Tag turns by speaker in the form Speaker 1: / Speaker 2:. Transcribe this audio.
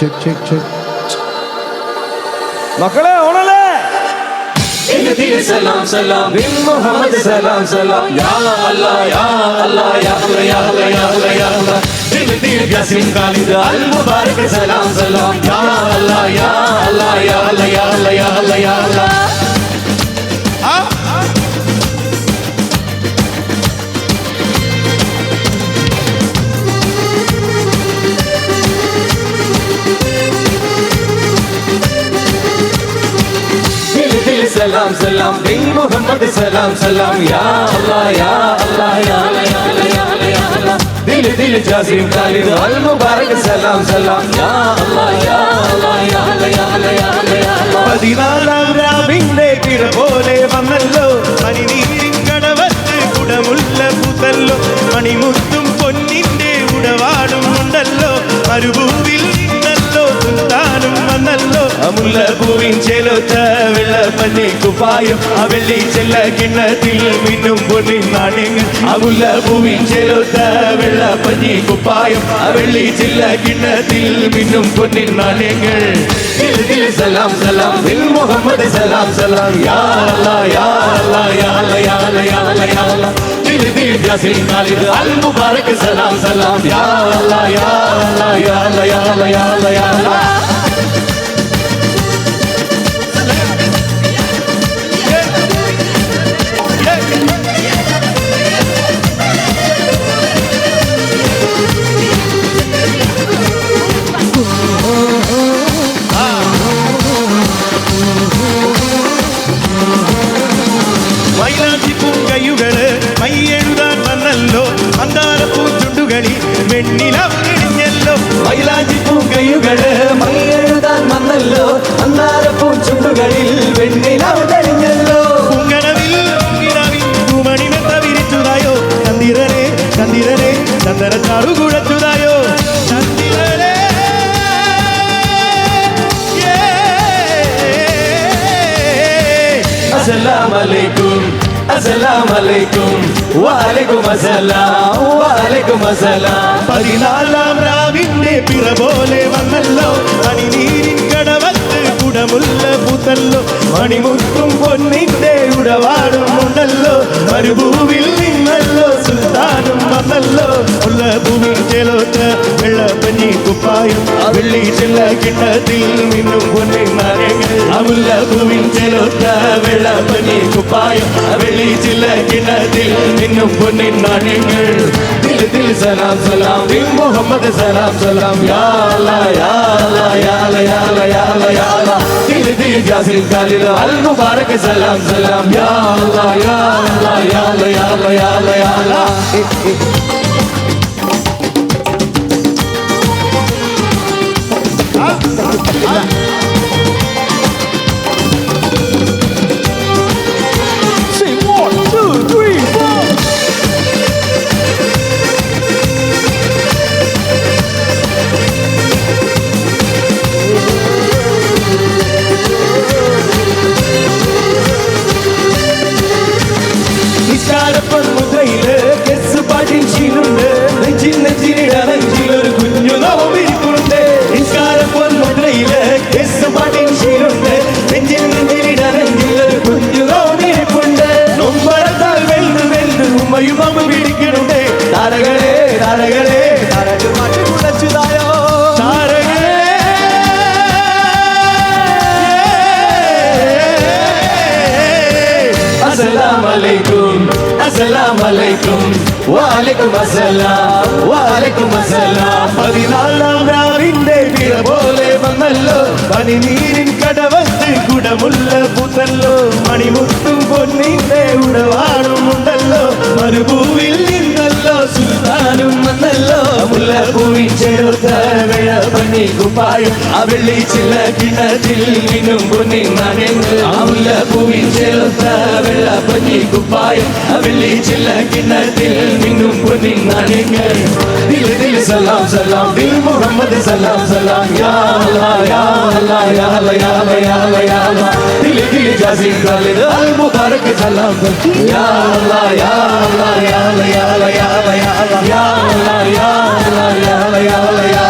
Speaker 1: Check check check மக்களே உணல இன்னதில் சலாம் சலாம் பின் முகமது சலாம் சலாம் யா அல்லாஹ் யா அல்லாஹ் யா ஹுர யா ஹுர யா ஹுர யா ஹுர இன்னதில் கசிம் காலிது அல் முபாரக் சலாம் சலாம் யா அல்லாஹ் யா സലാം സലാം ബിൻ മുഹമ്മദ് സലാം സലാം യാ അല്ലാ യാ അല്ലാ യാ ദിൽ ദിൽ ജാസിം ഖാലിദ് അൽ മുബാറക് സലാം സലാം യാ അല്ലാ യാ അല്ലാ യാ അല്ലാ
Speaker 2: പതിനാലാം രാവിന്റെ കിഴ പോലെ വന്നല്ലോ മണിനീരിൻ കടവത്ത് കുടമുള്ള പുതല്ലോ മണിമുത്തും പൊന്നിന്റെ ഉടവാടും ഉണ്ടല്ലോ മരുഭൂവിൽ നിന്നല്ലോ താനും വന്നല്ലോ അമുല്ല പൂവിൻ ചെലുത്ത
Speaker 1: நானே குபாயம் அவெள்ளி செல்ல கிண்ணத்தில் மீண்டும் பொன்னி நானேங்க அவுள்ள பூமி செலுத்த வெள்ள பஞ்சி குப்பாயம் அவெள்ளி செல்ல கிண்ணத்தில் மீண்டும் பொன்னி நானேங்கள் தில் தில் சலாம் சலாம் தில் முகமது சலாம் சலாம். யாரல்லா யாரல்லா யாரல யாரல யாரல யாரல சலாம் சலாம்.
Speaker 2: யாரல்லா யாரல்லா யாரல யாரல മന്ദാരപ്പൂ ചുണ്ടുകളിൽ വെണ്ണിലവിടിഞ്ഞല്ലോ
Speaker 1: മൈലാഞ്ചി പൂങ്കയുകൾ മൈയെഴുതാൻ വന്നല്ലോ. മന്ദാരപ്പൂ ചുണ്ടുകളിൽ വെണ്ണിലാവ് തെളിഞ്ഞല്ലോ.
Speaker 2: പൂങ്കടവിൽ പൂങ്കിടവിൽ പൂമണിമെത്ത വിരിച്ചുതായോ. ചന്ദിരനെ ചന്ദിരനെ ചന്ദന ചാറു കുഴച്ചുതായോ. ചന്ദിരനെ
Speaker 1: అస్సలాం అలైకుం వాలైకుం అస్సలాం వాలైకుం
Speaker 2: అస్సలాం பதினாலாம் ராவின்னே பிறபோலே வந்தல்லோ அணி நீரின் கடவத்து குடமுள்ள புதல்லோ மணிமுத்தும் பொன்னிந்தே உடவாடும் உண்டல்லோ மறுபூவில் நின்னல்லோ சுல்தானும் வந்தல்லோ உள்ள பூமி கேலோட்ட കുപ്പായം വെള്ളി ചെല്ല കിണ്ണത്തിൽ നിന്നും പൊന്നെ നനങ്ങൾ അമുല്ല പൂവിൻ ചെലൊത്ത വെള്ളപ്പനി കുപ്പായം വെള്ളി ചെല്ല കിണ്ണത്തിൽ നിന്നും പൊന്നെ നനങ്ങൾ
Speaker 1: ദിൽ സലാം സലാം ദിൽ മുഹമ്മദ് സലാം സലാം യാല യാല യാല യാല യാല യാല ദിൽ ദിൽ ജാസിൽ കാലിൽ അൽ മുബാരക് സലാം സലാം
Speaker 2: യാല യാല യാല യാല യാല യാല 怎了？അമ്മ പിടിക്കണുണ്ട് താരകളെ താരകളെ കടവത്ത് കുടമുള്ള പുതല്ലോ മണിമുത്തും പൊന്നിന്റെ ഉടവാടും
Speaker 1: കുപ്പായും ആ വെള്ളി ചില്ല കിണറ്റിൽ മിന്നും പൊന്നിൻ നാണയങ്ങൾ ആ മുല്ലപ്പൂവിൻ ചേർത്ത വെള്ളപ്പണ്ണി കുപ്പായും ആ വെള്ളി ചില്ല കിണറ്റിൽ മിന്നും പൊന്നിൻ നാണയങ്ങൾ ദിൽ ദിൽ സലാം സലാം ദിൽ മുഹമ്മദ് സലാം സലാം യാ അല്ലാ യാ അല്ലാ യാ അല്ലാ യാ അല്ലാ യാ അല്ലാ യാ അല്ലാ ദിൽ ദിൽ ജാസിം ഖാലിദ് അൽ മുബാരക് സലാം യാ അല്ലാ യാ അല്ലാ യാ അല്ലാ യാ അല്ലാ യാ അല്ലാ യാ അല്ലാ യാ അല്ലാ യാ അല്ലാ യാ അല്ലാ